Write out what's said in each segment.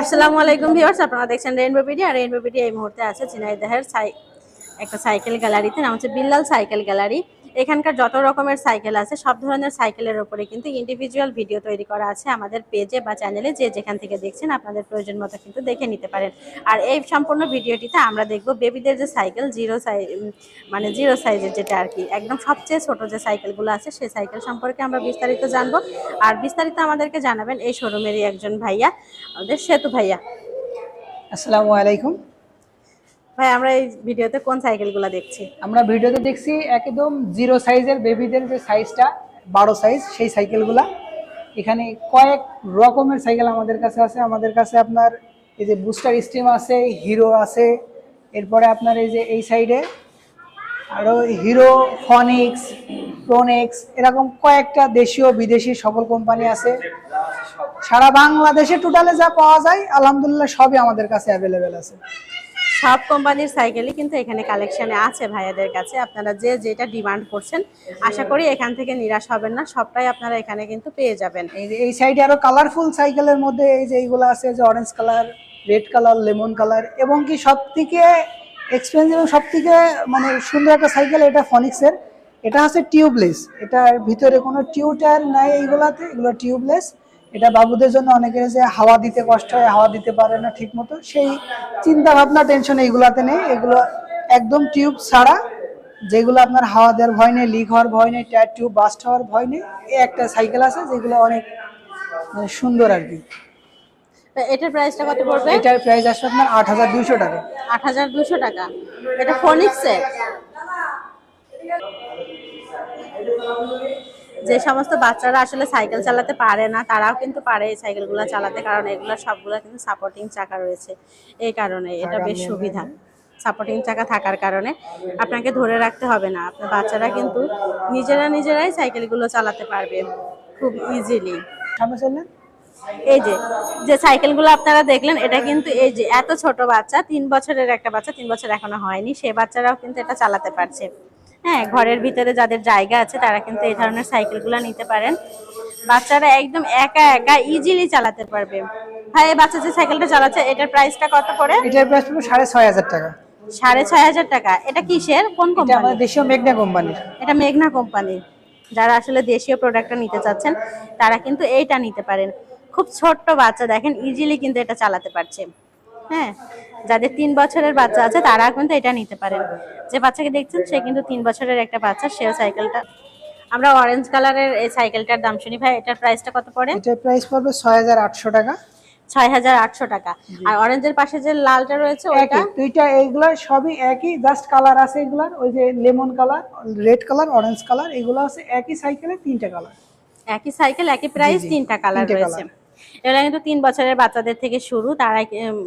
আসসালামু আলাইকুম ভিউয়ার্স, আপনারা দেখছেন রেইনবো পিডি আর রেইনবো পিডি এই মুহূর্তে আছে ঝিনাইদহের সাই একটা সাইকেল গ্যালারিতে, নাম হচ্ছে বিল্লাল সাইকেল গ্যালারি। এখানকার যত রকমের সাইকেল আছে, সব ধরনের সাইকেলের উপরে কিন্তু ইন্ডিভিজুয়াল ভিডিও তৈরি করা আছে আমাদের পেজে বা চ্যানেলে যে যেখান থেকে দেখছেন আপনাদের প্রয়োজন মতো কিন্তু দেখে নিতে পারেন। আর এই সম্পূর্ণ ভিডিওটিতে আমরা দেখব বেবিদের যে সাইকেল জিরো সাইজ মানে জিরো সাইজের যেটা আর কি, একদম সবচেয়ে ছোট যে সাইকেলগুলো আছে, সেই সাইকেল সম্পর্কে আমরা বিস্তারিত জানব। আর বিস্তারিত আমাদেরকে জানাবেন এই শোরুমেরই একজন ভাইয়া, আমাদের সেতু ভাইয়া। আসসালামু আলাইকুম। ভাই, আমরা এই ভিডিওতে কোন সাইকেলগুলো দেখছি? আমরা ভিডিওতে দেখছি একদম জিরো সাইজের বেবিদের যে সাইজটা, বারো সাইজ, সেই সাইকেলগুলা। এখানে কয়েক রকমের সাইকেল আমাদের কাছে আছে। আমাদের কাছে আপনার এই যে বুস্টার স্টিম আছে, হিরো আছে, এরপরে আপনার এই যে এই সাইডে আরও হিরো, ফনিক্স, প্রোনেক্স, এরকম কয়েকটা দেশীয়, বিদেশি সকল কোম্পানি আছে। সারা বাংলাদেশে টোটালে যা পাওয়া যায়, আলহামদুলিল্লাহ সবই আমাদের কাছে অ্যাভেলেবেল আছে। সব কোম্পানির সাইকেলই কিন্তু এখানে কালেকশানে আছে ভাইয়াদের কাছে। আপনারা যে যেটা ডিমান্ড করছেন, আশা করি এখান থেকে নিরাশ হবেন না, সবটাই আপনারা এখানে কিন্তু পেয়ে যাবেন। এই সাইডে আরও কালারফুল সাইকেলের মধ্যে এই যে এইগুলো আছে, যে orange colour red colour lemon colour এবং কি সব থেকে এক্সপেন্সিভ এবং সব থেকে মানে সুন্দর একটা সাইকেল এটা ফনিক্সের এটা হচ্ছে টিউবলেস এটার ভিতরে কোনো টিউটার নাই এইগুলাতে, এগুলো টিউবলেস এটা বাবুদের জন্য অনেকের যে হাওয়া দিতে কষ্ট হয় হাওয়া দিতে পারে না ঠিক মতো সেই চিন্তা ভাবনা টেনশন এইগুলাতে নেই। এগুলো একদম টিউব ছাড়া যেগুলো আপনার হাওয়া দেওয়ার ভয় নেই লিক হওয়ার ভয় নেই টায়ার টিউব বাস্ট হওয়ার ভয় নেই এই একটা সাইকেল আছে যেগুলো অনেক মানে সুন্দর আর কি। এটার প্রাইসটা কত পড়বে? এটার প্রাইস আসবে আপনার আট হাজার দুইশো টাকা। আট হাজার দুশো টাকা। এটা ফোনিক্সের যে সমস্ত বাচ্চারা আসলে সাইকেল চালাতে পারে না তারাও কিন্তু পারে এই সাইকেলগুলো চালাতে কারণ এগুলো সবগুলো কিন্তু সাপোর্টিং চাকা রয়েছে এই কারণে এটা বেশ সুবিধা। সাপোর্টিং চাকা থাকার কারণে আপনাকে ধরে রাখতে হবে না আপনার বাচ্চারা কিন্তু নিজেরা নিজেরাই সাইকেলগুলো চালাতে পারবে খুব ইজিলি এই যে যে সাইকেলগুলো আপনারা দেখলেন এটা কিন্তু এই যে এত ছোট বাচ্চা তিন বছরের একটা বাচ্চা তিন বছর এখনও হয়নি সে বাচ্চারাও কিন্তু এটা চালাতে পারছে। হ্যাঁ ঘরের ভিতরে যাদের জায়গা আছে তারা কিন্তু এই ধরনের সাইকেলগুলো নিতে পারেন। বাচ্চারা একদম একা একা ইজিলি চালাতে পারবে। ভাই এই বাচ্চা যে সাইকেলটা চালাচ্ছে এটার প্রাইসটা কত করে এটার প্রাইস পড়বে সাড়ে ছয় হাজার টাকা। সাড়ে ছয় হাজার টাকা। এটা কিসের? কোন কোম্পানি দেশীয় মেঘনা কোম্পানির। এটা মেঘনা কোম্পানির। যারা আসলে দেশীয় প্রোডাক্টটা নিতে চাচ্ছেন তারা কিন্তু এইটা নিতে পারেন। খুব ছোট্ট বাচ্চা দেখেন ইজিলি কিন্তু এটা চালাতে পারছে। হ্যাঁ যাদের তিন বছরের বাচ্চা আছে তারা কিন্তু এটা নিতে পারেন। যে বাচ্চাকে দেখছেন সে কিন্তু তিন বছরের একটা বাচ্চা সে সাইকেলটা। আমরা অরেঞ্জ কালারের এই সাইকেলটার দাম শুনি। ভাই এটার প্রাইসটা কত পড়ে? এটার প্রাইস পড়বে ছয় হাজার আটশো টাকা। ছয় হাজার আটশো টাকা। আর অরেঞ্জের পাশে যে লালটা রয়েছে ওইটা? দুইটা এইগুলা সবই একই জাস্ট কালার আছে এগুলার। ওই যে lemon colour red colour orange colour এগুলো আছে একই সাইকেলে তিনটা কালার একই সাইকেল একই প্রাইস তিনটা কালার রয়েছে। এটা কিন্তু তিন বছরের বাচ্চাদের থেকে শুরু। তারা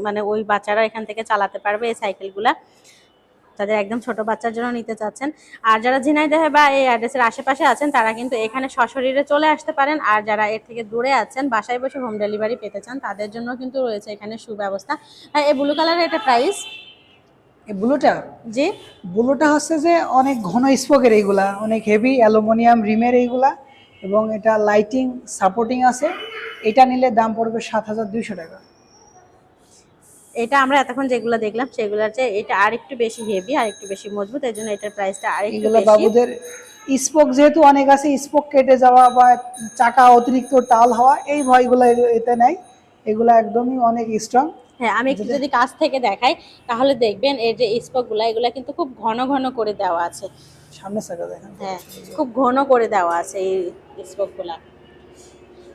মানে ওই বাচ্চারা এখান থেকে চালাতে পারবে এই সাইকেলগুলা। যাদের একদম ছোট বাচ্চার জন্য নিতে চাচ্ছেন। আর যারা ঝিনাইদহে বা এই অ্যাড্রেসের আশেপাশে আছেন, তারা কিন্তু এখানে সশরীরে চলে আসতে পারেন। আর যারা এর থেকে দূরে আছেন, বাসায় বসে হোম ডেলিভারি পেতে চান, তাদের জন্য কিন্তু রয়েছে এখানে সুব্যবস্থা। হ্যাঁ এই ব্লু কালারের এটা প্রাইস এই ব্লুটা জি। ব্লুটা হচ্ছে যে অনেক ঘন স্পোকের এইগুলা, অনেক হেভি অ্যালুমিনিয়াম রিমের এইগুলা। এবং এটা লাইটিং সাপোর্টিং আছে। এটা নিলে দাম পড়বে সাত হাজার দুইশো টাকা। এটা আমরা এতক্ষণ যেগুলো দেখলাম সেগুলোর চেয়ে এটা আরেকটু বেশি হেভি আর একটু বেশি মজবুত এই জন্য এটার প্রাইসটা আরেকটু বেশি। বাবুদের স্পোক যেহেতু অনেক আছে স্পোক কেটে যাওয়া বা চাকা অতিরিক্ত টাল হওয়া এই ভয়গুলো এতে নাই। এগুলো একদমই অনেক স্ট্রং হ্যাঁ আমি একটু যদি কাছ থেকে দেখাই তাহলে দেখবেন এর যে স্পকগুলো এগুলো কিন্তু খুব ঘন ঘন করে দেওয়া আছে। সামনে চাকা দেখেন। হ্যাঁ খুব ঘন করে দেওয়া আছে এই স্পকগুলা।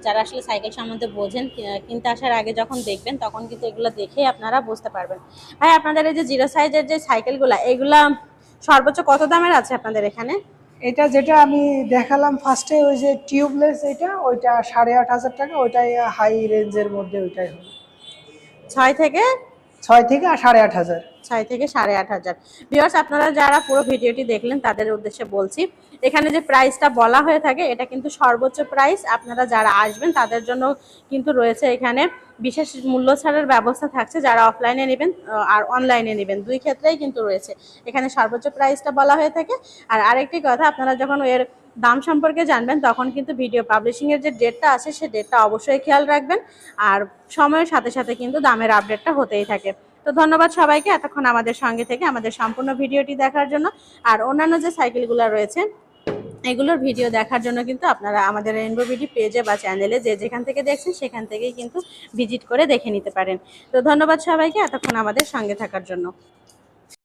যারা আসলে সাইকেল সম্বন্ধে বোঝেন কিনতে আসার আগে যখন দেখবেন তখন কিন্তু এগুলো দেখেই আপনারা বুঝতে পারবেন। ভাই আপনাদের এই যে জিরো সাইজের যে সাইকেলগুলা এগুলা সর্বোচ্চ কত দামের আছে আপনাদের এখানে? এটা যেটা আমি দেখালাম ফার্স্টে ওই যে টিউবলেস এটা ওইটা সাড়ে আট হাজার টাকা ওইটাই হাই রেঞ্জের মধ্যে ওইটাই হবে। ছয় থেকে ছয় থেকে সাড়ে আট হাজার। ছয় থেকে সাড়ে আট হাজার। ভিউয়ার্স আপনারা যারা পুরো ভিডিওটি দেখলেন, তাদের উদ্দেশ্যে বলছি, এখানে যে প্রাইসটা বলা হয়ে থাকে, এটা কিন্তু সর্বোচ্চ প্রাইস আপনারা যারা আসবেন, তাদের জন্য কিন্তু রয়েছে এখানে বিশেষ মূল্য ছাড়ের ব্যবস্থা থাকছে। যারা অফলাইনে নেবেন আর অনলাইনে নেবেন, দুই ক্ষেত্রেই কিন্তু রয়েছে। এখানে সর্বোচ্চ প্রাইসটা বলা হয়ে থাকে। আর আরেকটি কথা, আপনারা যখন এর দাম সম্পর্কে জানবেন, তখন কিন্তু ভিডিও পাবলিশিংয়ের যে ডেটটা আছে, সে ডেটটা অবশ্যই খেয়াল রাখবেন। আর সময়ের সাথে সাথে কিন্তু দামের আপডেটটা হতেই থাকে। তো ধন্যবাদ সবাইকে এতক্ষণ আমাদের সঙ্গে থেকে আমাদের সম্পূর্ণ ভিডিওটি দেখার জন্য। আর অন্যান্য যে সাইকেলগুলো রয়েছে, এগুলোর ভিডিও দেখার জন্য কিন্তু আপনারা আমাদের রেনবো বিডি পেজে বা চ্যানেলে যে যেখান থেকে দেখছেন, সেখান থেকেই কিন্তু ভিজিট করে দেখে নিতে পারেন। তো ধন্যবাদ সবাইকে এতক্ষণ আমাদের সঙ্গে থাকার জন্য।